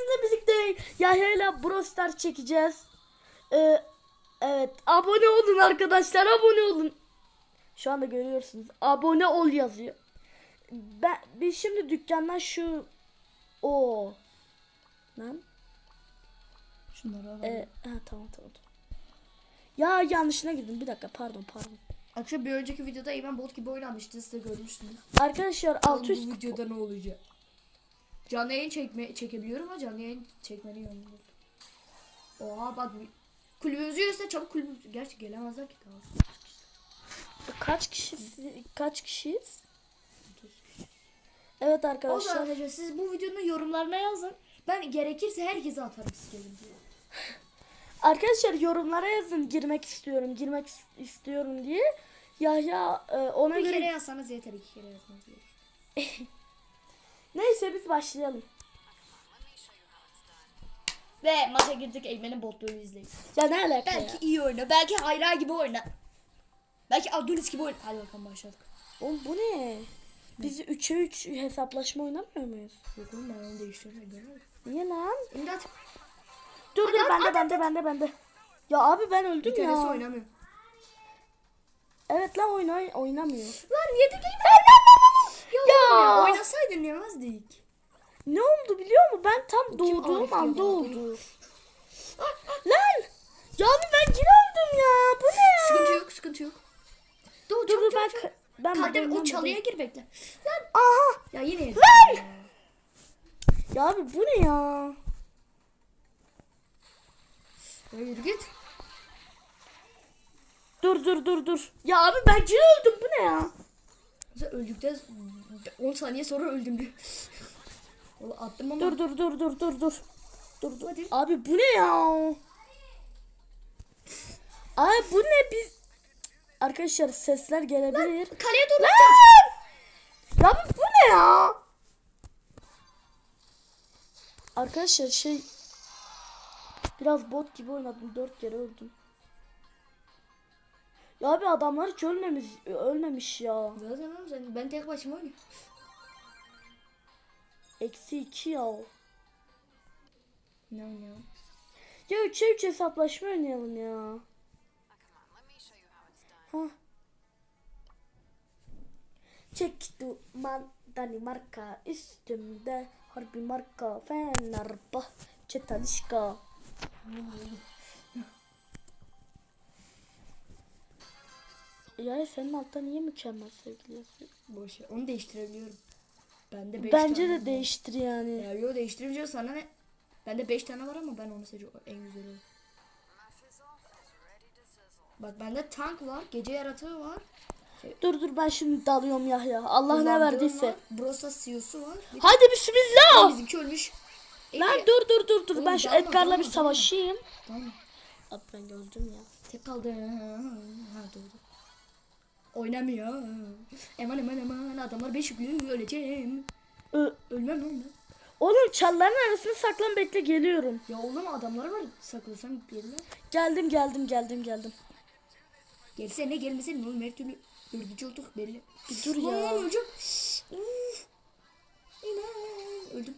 sizinle birlikte Yahya ile Brawl Stars çekeceğiz. Ee, evet abone olun arkadaşlar abone olun. Şu anda görüyorsunuz abone ol yazıyor. Ben biz şimdi dükkandan şu o lan Şunları alalım. e, ha, tamam tamam tamam. Ya yanlışına girdim bir dakika pardon pardon. Akşam bir önceki videoda Eymen bot gibi oynamıştı siz de görmüştünüz. Arkadaşlar Bakalım 600 bu videoda ne olacak? Canlı yayın çekme, çekebiliyorum ama canlı yayın çekmenin yolunu buldum. Oha bak kulübümüzü üyesi çabuk kulübümüzü. Gerçi gelemezler ki daha. kaç kişi kaç kişiyiz? Evet O arkadaşlar. zaman arkadaşlar siz bu videonun yorumlarına yazın. Ben gerekirse herkese atarım siz gelin diye. Arkadaşlar yorumlara yazın girmek istiyorum, girmek is- istiyorum diye. Yahya e, ona Bir göre kere yazsanız yeter iki kere yazmanız gerekir. neyse başlayalım. Ve maça girdik Eymen'in botluğunu izleyin. Ya ne alaka Belki ya? iyi oyna, belki Hayra gibi oyna. Belki Abdülis gibi oyna. Hadi bakalım başladık. Oğlum bu ne? Biz 3'e 3 hesaplaşma oynamıyor muyuz? Yok oğlum ben onu değiştirmedim. görmedim. Niye lan? İmdat. Dur dur at, bende at, bende bende bende. Ya abi ben Bir öldüm tanesi ya. oynamıyor. Evet lan oyna oynamıyor. Lan yedik Eymen. Ya, Ya. ya. oynasaydın yemezdik. Ne oldu biliyor musun? Ben tam doğduğum anda oldu. lan! Ya abi ben yine öldüm ya. Bu ne ya? Sıkıntı yok, sıkıntı yok. Dur, Dur dur ben ben Kadem o çalıya gir bekle. Lan. Aha! Ya yine. Lan! ya. Abi bu ne ya? Yürü git. Dur dur dur dur. Ya abi ben yine öldüm bu ne ya? Öldükten 10 saniye sonra öldüm diyor. Attım ama. Dur dur dur dur dur dur. Dur dur. Hadi. Abi bu ne ya? Abi bu ne biz? Arkadaşlar sesler gelebilir. Kaleye doğru Lan! Ya bu ne ya? Arkadaşlar şey biraz bot gibi oynadım. Dört kere öldüm. Ya abi adamlar hiç ölmemiş, ölmemiş ya. Zaten ben tek başıma oynuyorum. Eksi iki ya. Ne oynuyorum? Ya üçe üç hesaplaşma oynayalım ya. Ha. Çek duman Danimarka üstümde harbi marka Fenerbahçe Talişka. Ya senin altta niye mükemmel sevgili yazıyor? Boş ver. Onu değiştirebiliyorum. Bende 5 Bence tane de var. değiştir yani. Ya yo değiştirince sana ne? Bende 5 tane var ama ben onu seçiyorum. En güzeli o. Bak bende tank var, gece yaratığı var. Dur dur ben şimdi dalıyorum Yahya. Allah ne Kullandığım verdiyse. Var, Brosa CEO'su var. Bir Hadi bismillah. bizimki ölmüş. Lan Ege, dur dur dur dur Oğlum ben şu dalma, Edgar'la dalma, bir dalma. savaşayım. Tamam. Abi ben öldüm ya. Tek kaldı. Ha doğru. Oynamıyor. Eman eman eman adamlar beş yüklü öleceğim. Ö- Ölmem lan ben. Oğlum çalların arasını saklan bekle geliyorum. Ya oğlum adamlar var saklasam görürler. Geldim geldim geldim geldim. Gelse ne gelmese ne oğlum her türlü öldürücü olduk belli. Bir dur Lan ya. lan. Uf. İnan. Öldüm.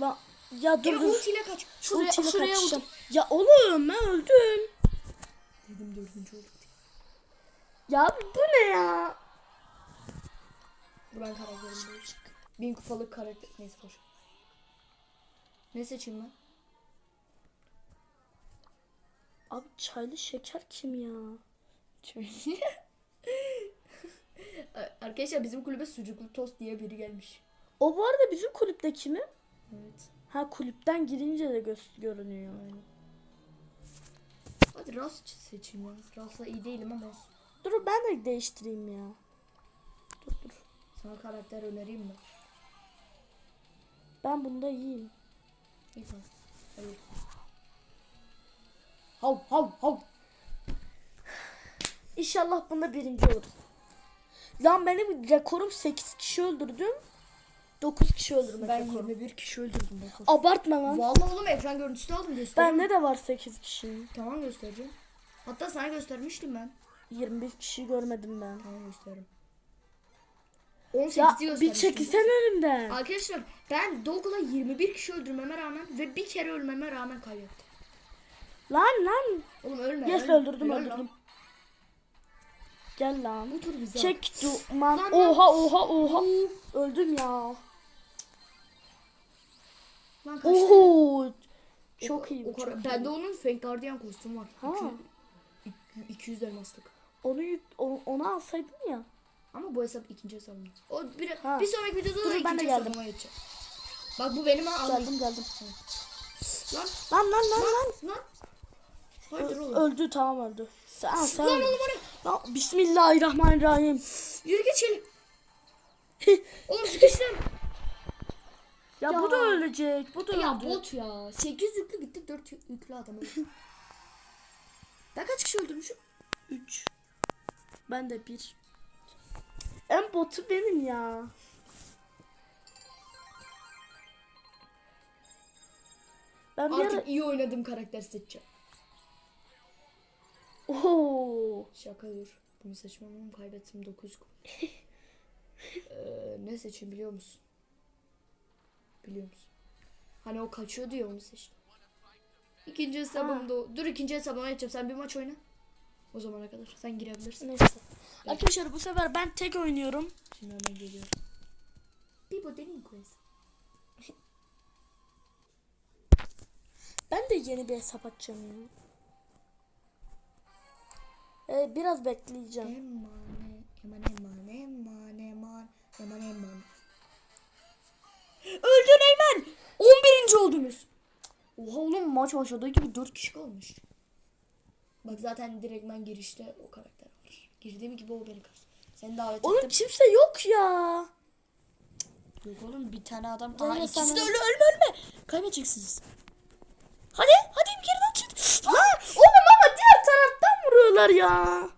Lan ya dur Dur, dur. ultiyle kaç. Şuraya, Ultiyle şuraya kaçacağım. Ya oğlum ben öldüm. Dedim dördüncü olduk. Ya bu ne ya? Dur ben karakterimi değiştir. Bin kupalık karakter. Neyse boş. Ne seçeyim ben? Abi çaylı şeker kim ya? Arkadaşlar bizim kulübe sucuklu tost diye biri gelmiş. O bu arada bizim kulüpteki mi? Evet. Ha kulüpten girince de gö- görünüyor. Aynen. Hadi Ras seçeyim ya. Ras'la iyi değilim ama olsun. Ben de değiştireyim ya. Dur dur. Sana karakter önereyim mi? Ben bunda iyiyim. İyi tamam. Hayır. Hav hav hav. İnşallah bunda birinci olur. Lan benim rekorum 8 kişi öldürdüm. 9 kişi öldürmek Ben rekorum. 21 kişi öldürdüm bak. Abartma lan. Vallahi oğlum ekran görüntüsü aldım göstereyim. Bende de var 8 kişi. Tamam göstereceğim. Hatta sana göstermiştim ben. 21 kişi görmedim ben. Tamam gösteririm. 18 Ya bir çekilsen önümden. Arkadaşlar ben Doug'la 21 kişi öldürmeme rağmen ve bir kere ölmeme rağmen kaybettim. Lan lan. Oğlum ölme. Yes ölme. öldürdüm öldürdüm. lan. Gel lan. Bu tur bize. Çek duman. Lan. Oha oha oha. Öldüm ya. Lan. Oho. Çok iyi. O çok kadar. iyi. Bende onun Fake Guardian kostümü var. Ha. 200, 200 elmaslık. Onu yük- o- onu alsaydın ya. Ama bu hesap ikinci hesabım. O bir, Ha. bir sonraki videoda Dur, da ben ikinci hesabıma geçeceğim. Bak bu benim ha. Geldim geldim. Lan Lan lan lan lan. lan. Hayırdır Ö- oğlum. öldü tamam öldü. Sen sen. Lan oğlum? Lan, Bismillahirrahmanirrahim. Yürü geçelim. Oğlum sıkıştım. ya, Ya. bu da ölecek. Bu da ya öldü. bot ya. 8 yüklü gittik 4 yüklü adam öldü. ben kaç kişi öldürmüşüm? 3. Ben de 1. En botu benim ya. Ben bir ara... Artık iyi oynadığım karakter seçeceğim. Oho. Şaka dur. Bunu seçmem ama kaybettim 9 gol. ee, ne seçeyim biliyor musun? Biliyor musun? Hani o kaçıyordu ya onu seçtim. İkinci hesabımda. Dur ikinci hesabıma geçeceğim. Sen bir maç oyna. O zamana kadar. Sen girebilirsin. Neyse. Arkadaşlar bu sefer ben tek oynuyorum. Şimdi hemen geliyorum. Denin quiz. Ben de yeni bir hesap açacağım ya. Ee, biraz bekleyeceğim. Emane, eman, eman, eman, eman, eman, eman. Öldün Eymen! 11. oldunuz. Oha oğlum maç başladığı gibi 4 kişi kalmış. Bak zaten direktmen girişte o karakter var. Girdiğim gibi o beni karşı. Seni davet Oğlum ettim. kimse yok ya. Yok oğlum bir tane adam. Aa ya ikisi sen de bana- ölü ölme ölme. Kaybedeceksiniz. Hadi hadi bir kere daha çık. Lan oğlum ama diğer taraftan vuruyorlar ya.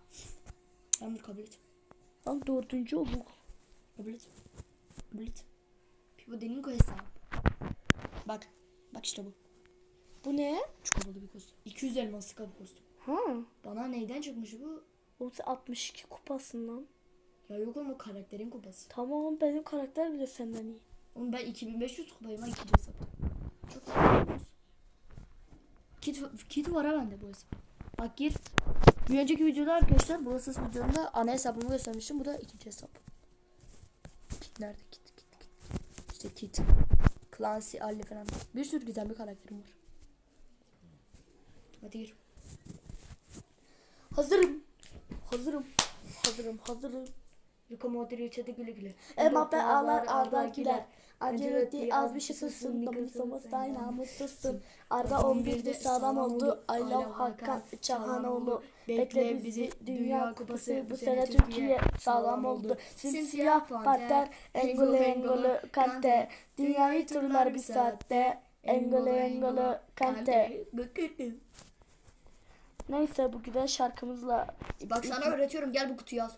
Tamam dur kabul et. Lan dördüncü olduk. Kabul et. Kabul et. Bu denin hesabı. Bak. Bak işte bu. Bu ne? Çok havalı bir kostüm. 200 elmaslık bir kostüm. Ha. Bana neyden çıkmış bu? O 62 kupasından. Ya yok o karakterin kupası. Tamam benim karakter bile senden iyi. Oğlum ben 2500 kupayım ha ikinci hesapta. Çok. Kit, kit var ha bende bu hesap. Bak gir. Bir önceki videoda arkadaşlar burası videomda ana hesabımı göstermiştim. Bu da ikinci hesap. Kit nerede? Kit kit kit. İşte kit. Clancy, Ali falan. Bir sürü güzel bir karakterim var. Hadi gir. Hazırım. Hazırım. Hazırım hazırım. Luka Modric'e güle güle. Mbappe ağlar Arda güler. Ancelotti az bir şey sussun. Dominikos Dayna mutsuzsun. Arda 11'de sağlam oldu. I love Hakan Çahanoğlu. Bekle bizi Dünya Kupası bu sene Türkiye sağlam oldu. Simsiyah panter Engolo Engolo Kante. Dünyayı turlar bir saatte. Engolo Engolo Kante. Neyse bu güzel şarkımızla Bak sana öğretiyorum gel bu kutuyu al.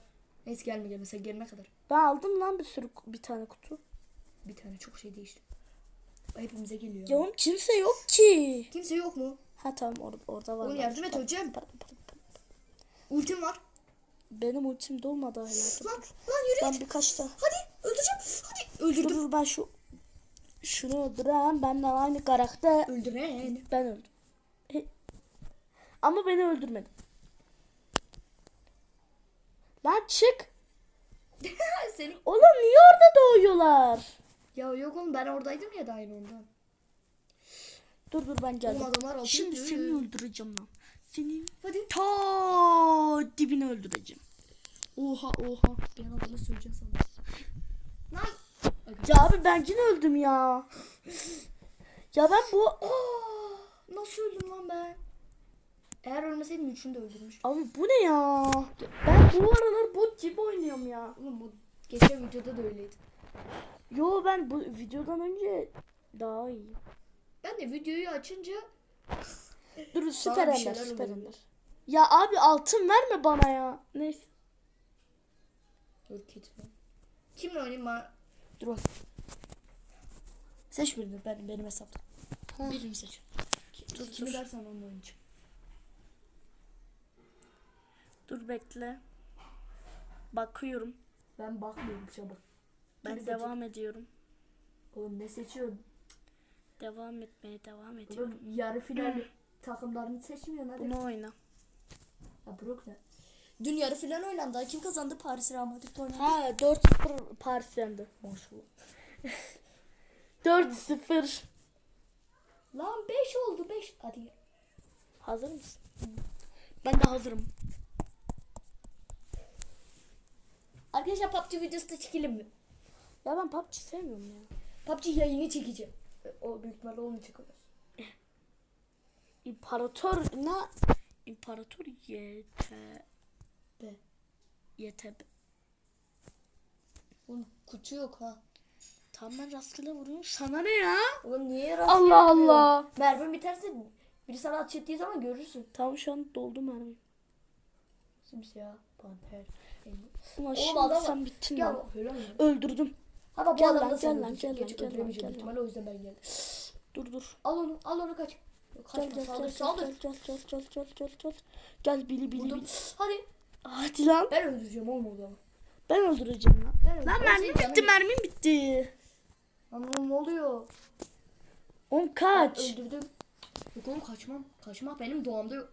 Neyse gelme gelme sen gelene kadar. ben aldım lan bir sürü bir tane kutu. Bir tane çok şey değişti. Hepimize geliyor. Ya oğlum kimse yok ki. Kimse yok mu? Ha tamam orada, orada var. Oğlum yardım et hocam. Ultim var. Benim ultim dolmadı hala. Dur, Lan, dur. lan yürü Ben git. birkaç da. Hadi öldüreceğim. Hadi Dur, öldürdüm. dur ben şu şunu öldüreyim. Benimle aynı karakter. Öldüren. Ben öldüm. Ama beni öldürmedi. Lan çık. Senin. Oğlum niye orada doğuyorlar? Ya yok oğlum ben oradaydım ya da aynı ondan. Dur dur ben geldim. Oğlum Şimdi seni öldüreceğim lan. Seni Hadi. ta dibine öldüreceğim. Oha oha. Ben adamı söyleyeceğim sana. Lan. Ya abi ben yine öldüm ya. Ya ben bu Aa, nasıl öldüm lan ben? Eğer ölmeseydim üçünü de öldürmüştüm. Abi bu ne ya? Ben bu aralar bot gibi oynuyorum ya. Oğlum bu geçen videoda da öyleydi. Yo ben bu videodan önce daha iyi. Ben de videoyu açınca Dur süper bir ender şeyler süper oluyor. ender. Ya abi altın verme bana ya. Neyse. Dur kit mi? Kimle oynayayım ben? Dur bak. Seç birini ben, benim hesapta. Ha. Birini seç. Dur, Kimi dur. dersen onunla oynayacağım. Dur bekle. Bakıyorum. Ben bakmıyorum an bak. Ben Kimi devam ediyorum. Oğlum ne seçiyorsun? Devam etmeye devam ediyorum. Oğlum yarı final takımlarını seçmiyorsun hadi. Bunu oyna. Ya Brooklyn. Dün yarı final oynandı. Kim kazandı? Paris Real Madrid oynadı. Ha 4-0 Paris yendi. Maşallah. 4-0. Lan 5 oldu 5. Hadi. Hazır mısın? Ben de hazırım. Arkadaşlar PUBG videosu da çekelim mi? Ya ben PUBG sevmiyorum ya. PUBG yayını çekeceğim. O büyük ihtimalle olmayacak o. İmparator ne? İmparator YT Be. YTB. Oğlum kutu yok ha. Tam ben rastgele vuruyorum. Sana ne ya? Oğlum niye Allah Allah. Merve biterse biri sana ateş ettiği zaman görürsün. Tam şu an doldu mermi. Simsiyah, panter. Ulan şimdi adam sen bittin Ya lan. Öldürdüm. Hatta bu Gel adam lan, da gel lan, gel lan, gel lan, gel lan. o yüzden ben geldim. Dur dur. Al onu, al onu kaç. Yok, Gel Kaçma, gel saldır, gel saldır. gel gel gel gel gel gel gel. Gel bili bili Vurdum. bili. Hadi. Hadi lan. Ben öldüreceğim oğlum o zaman. Ben öldüreceğim lan. Ben Lan öldüreceğim. mermim Senin bitti canın- mermim bitti. Lan oğlum ne oluyor? Oğlum Ben kaç. öldürdüm. Yok oğlum kaçmam. Kaçmak benim doğamda yok.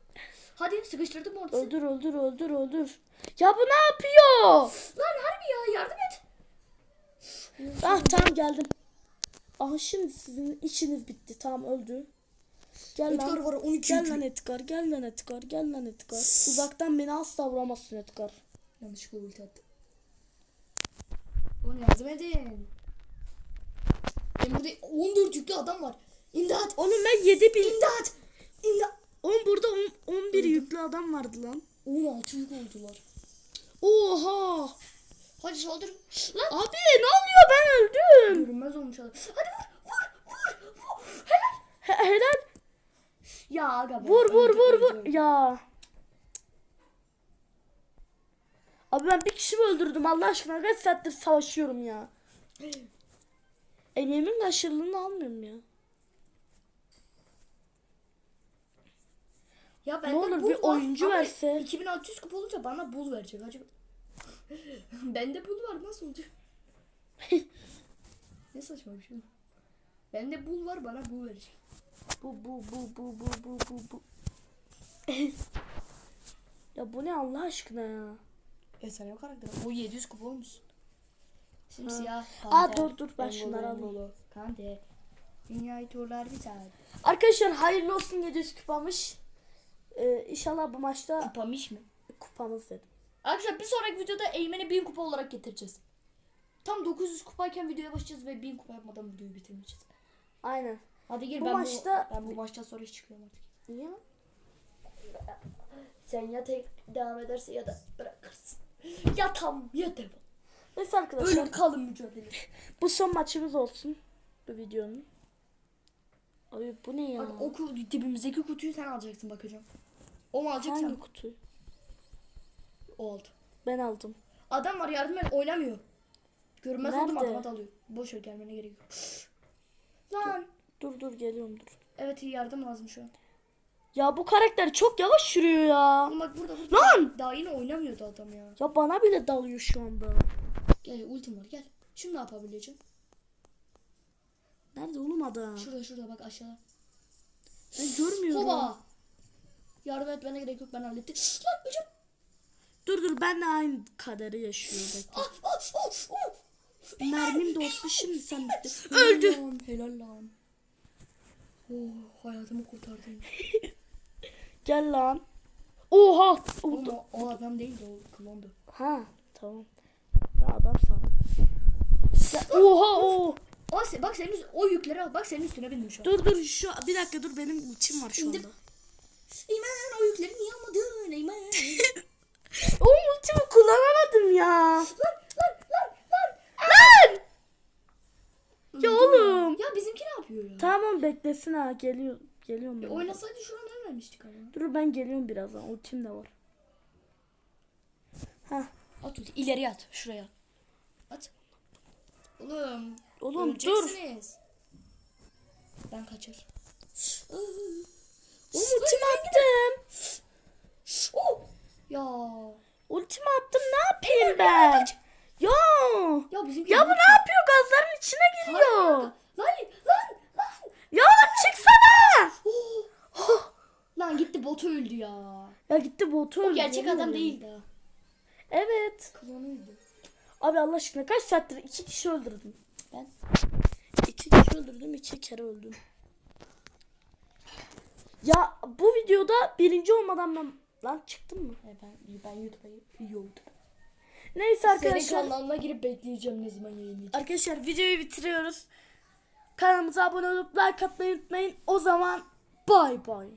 Hadi sıkıştırdım ortası. Öldür öldür öldür öldür. Ya bu ne yapıyor? Lan harbi ya yardım et. Ah tamam geldim. Aha şimdi sizin içiniz bitti. Tamam öldü. Gel Edgar lan. var 12 Gel lan Edgar. Gel lan Edgar. Gel lan Edgar. Uzaktan beni asla vuramazsın Edgar. Yanlışlıkla ulti attım. Oğlum yardım edin. Benim burada 14 yüklü adam var. İmdat. Oğlum ben 7 bin. İmdat. İmdat. Oğlum burada on- 11 yüklü adam vardı lan. 16 yük oldular. Oha. Hadi saldır. Lan. Abi ne oluyor ben öldüm. Görünmez olmuş adam. Hadi vur. Vur. Vur. Vur. Helal. He- helal. Ya aga. Vur vur vur vur. Ya. Abi ben bir kişi mi öldürdüm Allah aşkına kaç saattir savaşıyorum ya. Emeğimin karşılığını almıyorum ya. Ya Ne olur bir var. oyuncu Abi, verse. 2600 kupa olunca bana bul verecek acaba. Bende bul var nasıl olacak? ne saçma bir şey. Bende bul var bana bul verecek. Bu bu bu bu bu bu bu bu. ya bu ne Allah aşkına ya. Efsane bir karakter. Bu 700 kupa olmuş. Simsiyah. Aa, dur, dur, ben şunları alayım. Kante. Dünyayı turlar bir tane. Arkadaşlar hayırlı olsun 700 kupamış. Ee, inşallah bu maçta Kupamış mı? kupamız dedim. Arkadaşlar bir sonraki videoda Eymen'i 1000 kupa olarak getireceğiz. Tam 900 kupayken videoya başlayacağız ve 1000 kupa yapmadan videoyu bitirmeyeceğiz. Aynen. Hadi gir Bu ben maçta- bu, ben bu maçtan sonra hiç çıkıyorum artık. Niye? Sen ya tek devam ederse ya da bırakırsın. Ya tam ya devam. Neyse arkadaşlar Ölüm kalım mücadele. bu son maçımız olsun. Bu videonun. Abi bu ne ya? Bak o ku- dibimizdeki kutuyu sen alacaksın bakacağım. O mu alacak Hangi sen? kutu? O aldı. Ben aldım. Adam var yardım et oynamıyor. Oldum Nerede? adama dalıyor. Boş ver gelmene gerek yok. Lan. Dur dur geliyorum dur. Evet iyi yardım lazım şu an. Ya bu karakter çok yavaş yürüyor ya. Bak burada burada. Lan! Daha yine oynamıyordu adam ya. Ya bana bile dalıyor şu anda. Gel ultim var gel. Şunu ne yapabileceğim? Nerede oğlum adam? Şurada şurada bak aşağıda. Ben görmüyorum. Hoba. Yardım etmene gerek yok ben hallettim. Lan hocam. Dur dur ben de aynı kaderi yaşıyorum. Ah, ah, ah, ah. Mermim dolsun şimdi sen bitti. Öldü. Helal lan. Oh hayatımı kurtardın. Gel lan. Oha. Oğlum o, o adam değildi o klondu. Ha tamam. Ya adam. Ya, oha o. O, se- bak senin üst- o yükleri al. Bak senin üstüne bindim şu an. Dur dur şu bir dakika dur benim ultim var şu anda. Eymen o yükleri niye almadın Eymen? O ultimi kullanamadım ya. lan lan lan lan. Lan! Ya oğlum. Ya bizimki ne yapıyor ya? Tamam beklesin ha geliyor. Geliyorum ben. oynasaydı şu an ölmemiştik ama. Dur ben geliyorum birazdan. Ultim de var. Ha. At ulti. İleriye at. Şuraya. At. Oğlum. Oğlum dur. Ben kaçar. Ultimi attım. Oh. Ya. Ultimi attım ne yapayım ben? Ya Ya bizimki Ya bu ne yapıyor? Gazların içine giriyor. Lan lan lan. Ya oğlum çıksana. Oh. Lan gitti botu öldü ya. Ya gitti botu O öldü, gerçek yemin adam ederim. değildi. Evet. Klonuydu. Abi Allah aşkına kaç saattir iki kişi öldürdüm. Ben İki kişi öldürdüm, iki kere öldüm. Ya bu videoda birinci olmadan ben... Lan çıktım mı? e, ben ben YouTube'a YouTube. Neyse Senin arkadaşlar. kanalına girip bekleyeceğim ne zaman yayınlayacağım. Arkadaşlar videoyu bitiriyoruz. Kanalımıza abone olup like atmayı unutmayın. O zaman bay bay.